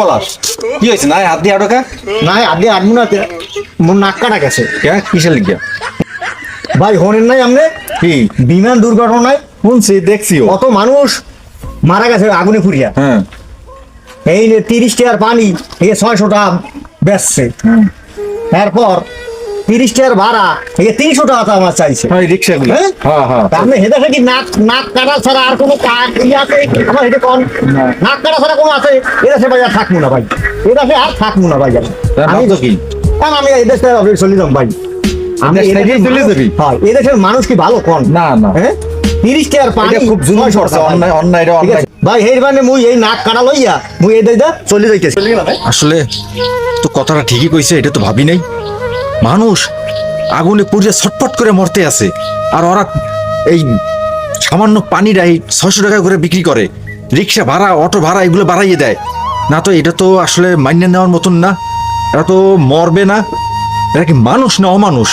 বলাস কি হয়েছে? না হাত দিয়ে আটকা? নাই আগে আনব না মোর নাক কাটা গেছে। কিসের লিখিয়া ভাই হনেন নাই আমনে? কি? বিমান দুর্ঘটনায় শুনছি দেখছিও কত মানুষ মারা গেছে আগুনে পুড়িয়া। হ্যাঁ। এই যে তিরিশ টাকার পানি এই ছয়শো টাকা বেচছে। এরপর তিরিশ টাকার ভাড়া। এই তিনশো টাকা তো আমার চাইছে। ওই রিক্সাগুলো। হ্যাঁ? হ্যাঁ হ্যাঁ। আপনি হেদে কি নাক নাক কাটা ছাড়া আর কোনো ইয়ে আছে? আমার হেঁটে কন? নাক কাটা ছাড়া কোনো আছে? এটা সে ভাই আর থাকব না ভাই। এটা সে আর থাকব না ভাই আমি তার কি? আমি এই দেশে চলে যাম ভাই। আমি দেশ এই ছেড়ে দেশের চলে মানুষ- যাবি? হ্যাঁ মানুষ কি ভালো কন? না না। হ্যাঁ? তিরিশ টাকার পানি খুব জুলুম 600 অন্যায় অন্যায় অন্যায়। ভাই এই মানে মুই এই নাক কাটা লইয়া মুই এই চলে যাইতেছি। আসলে তো কথাটা ঠিকই কইছে এটা তো ভাবি নাই। মানুষ আগুনে পুড়িয়ে ছটফট করে মরতে আছে আর ওরা এই সামান্য পানিটা এই ছশো টাকা করে বিক্রি করে। রিক্সা ভাড়া, অটো ভাড়া, এগুলো বাড়াইয়ে দেয়। না তো এটা তো আসলে মান্য নেওয়ার মতন না। এরা তো মরবে না। এরা কি মানুষ না অমানুষ?